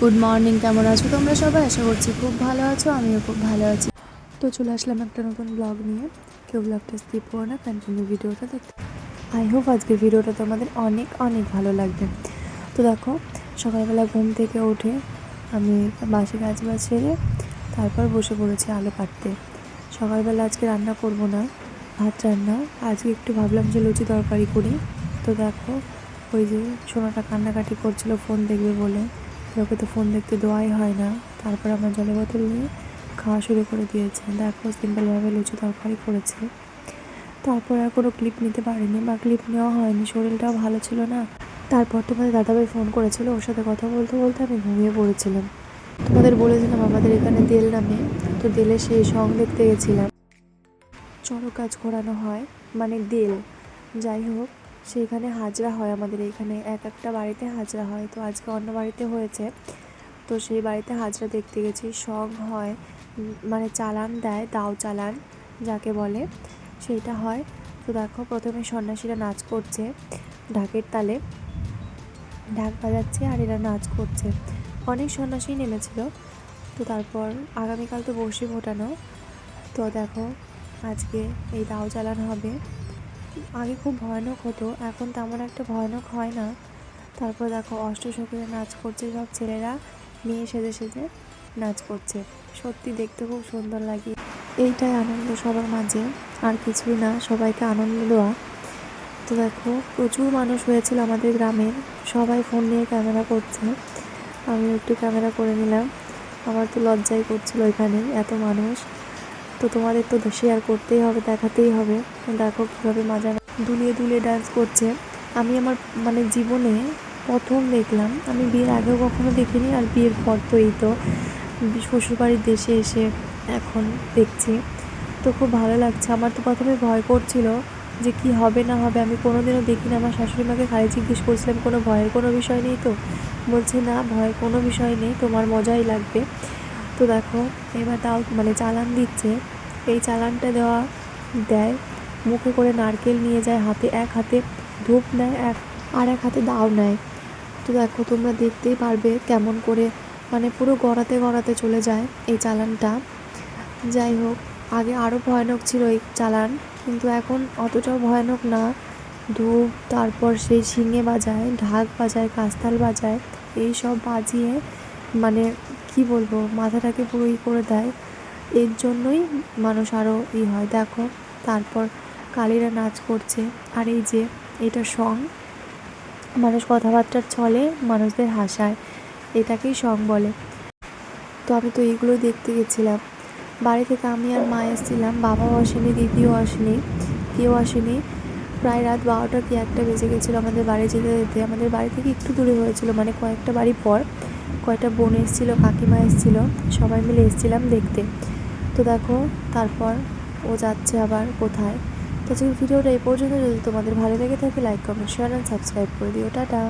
Good morning কেমন আছো? তোমরা সবাই আশা করছি খুব ভালো আছো, আমিও খুব ভালো আছি। তো চলে আসলাম একটা নতুন ব্লগ নিয়ে। কেউ ব্লগটা স্কিপ করো না কন্টিনিউ ভিডিওটা দেখতে। আই হোপ আজকের ভিডিওটা তোমাদের অনেক অনেক ভালো লাগবে। তো দেখো, সকালবেলা ঘুম থেকে উঠে আমি বাসে গাছ বাজ সেরে তারপর বসে পড়েছি আলু কাটতে। সকালবেলা আজকে রান্না করব না, ভাত রান্না। আজকে একটু ভাবলাম যে লুচি তরকারি করি। তো দেখো, ওই যে সোনাটা কান্নাকাটি করছিল ফোন দেখবে বলে। ওকে তো ফোন দেখতে দেওয়াই হয় না। তারপর আমার জলের বোতল নিয়ে খাওয়া শুরু করে দিয়েছে। দেখো সিম্পলভাবে লুচি তরকারি করেছে। তারপর আর কোনো ক্লিপ নিতে পারিনি বা ক্লিপ নেওয়া হয়নি। শরীরটাও ভালো ছিল না। তারপর তোমাদের দাদাভাই ফোন করেছিল। ওর সাথে কথা বলতে বলতে আমি ঘুমিয়ে পড়েছিলাম। তোমাদের বলেছিলাম আমাদের এখানে দেল নামে। তো দেলে সেই সং দেখতে গেছিলাম। চড়ক কাজ করানো হয়। মানে দেল। যাই হোক সেইখানে হাজরা হয় আমাদের এইখানে এক একটা বাড়িতে হাজরা হয়। তো আজকে অন্য বাড়িতে হয়েছে। তো সেই বাড়িতে হাজরা দেখতে গেছি। সং হয় মানে চালান দেয়, দাও চালান, যাকে বলে, সেইটা হয়। তো দেখো, প্রথমে সন্ন্যাসীরা নাচ করছে ঢাকের তালে। ঢাক বাজাচ্ছে আর এরা নাচ করছে। অনেক সন্ন্যাসী নেমেছিল। তো তারপর আগামীকাল তো বসে ফোটানো তো দেখো, আজকে এই দাও চালান হবে। আগে খুব ভয়ানক হতো, এখন তেমন একটা ভয়ানক হয় না। তারপর দেখো অষ্টসখীরা নাচ করছে সব ছেলেরা, মেয়ে সেজে সেজে নাচ করছে। সত্যি দেখতে খুব সুন্দর লাগে। এইটাই আনন্দ সবার মাঝে, আর কিছুই না, সবাইকে আনন্দ দেওয়া। তো দেখো, প্রচুর মানুষ হয়েছিল আমাদের গ্রামের সবাই ফোন নিয়ে ক্যামেরা করছে। আমি একটু ক্যামেরা করে নিলাম। আমার তো লজ্জাই করছিল এখানে, এত মানুষ। তো তোমাদের তো শেয়ার করতেই হবে, দেখাতেই হবে। দেখো কীভাবে মাজা দুলিয়ে দুলিয়ে ডান্স করছে। আমি আমার মানে জীবনে প্রথম দেখলাম, আমি বিয়ের আগেও কখনো দেখিনি আর বিয়ের পর তো এই তো শ্বশুরবাড়ির দেশে এসে এখন দেখছি। তো খুব ভালো লাগছে, আমার তো প্রথমে ভয় করছিল যে কি হবে না হবে, আমি কোনোদিনও দেখিনি। আমার শাশুড়ি মাকে খালি জিজ্ঞেস করছিলাম, কোনো ভয়ের কোনো বিষয় নেই তো? বলছে, না ভয়ের কোনো বিষয় নেই, তোমার মজাই লাগবে। তো দেখো, এবার তাও মানে চালান দিচ্ছে। এই চালানটা দেওয়া দেয়। মুখে করে নারকেল নিয়ে যায়, হাতে এক হাতে ধূপ নেয়, এক আর এক হাতে দাও নেয়। তো দেখো, তোমরা দেখতেই পারবে কেমন করে মানে পুরো গড়াতে গড়াতে চলে যায় এই চালানটা। যাই হোক, আগে আরও ভয়ানক ছিল এই চালান, কিন্তু এখন অতটাও ভয়ানক না। ধূপ, তারপর সেই শিঙে বাজায়, ঢাক বাজায়, কাস্তাল বাজায়, এই সব বাজিয়ে মানে কি বলব, মাথাটাকে পুরো ই করে দেয়। এর জন্যই মানুষ আরও ই হয়। দেখো, তারপর কালীরা নাচ করছে। আর এই যে, এটা সং মানুষ কথাবার্তার ছলে মানুষদের হাসায়। এটাকেই সং বলে। তো আমি তো এইগুলো দেখতে গেছিলাম। বাড়ি থেকে আমি আর মা এসেছিলাম, বাবাও আসেনি, দিদিও আসেনি, কেউ আসেনি। প্রায় রাত বারোটা কি একটা বেজে গেছিল আমাদের বাড়ি যেতে যেতে। আমাদের বাড়ি থেকে একটু দূরে হয়েছিল মানে কয়েকটা বাড়ি পর। কয়েকটা বোন এসেছিল, কাকিমা এসেছিল, সবাই মিলে এসেছিলাম দেখতে। তো দেখো, তারপর ও যাচ্ছে আবার কোথায়। তো আজকের ভিডিওটা এই পর্যন্ত। যদি তোমাদের ভালো লেগে থাকে like comment share and subscribe করে দিও। টাটা!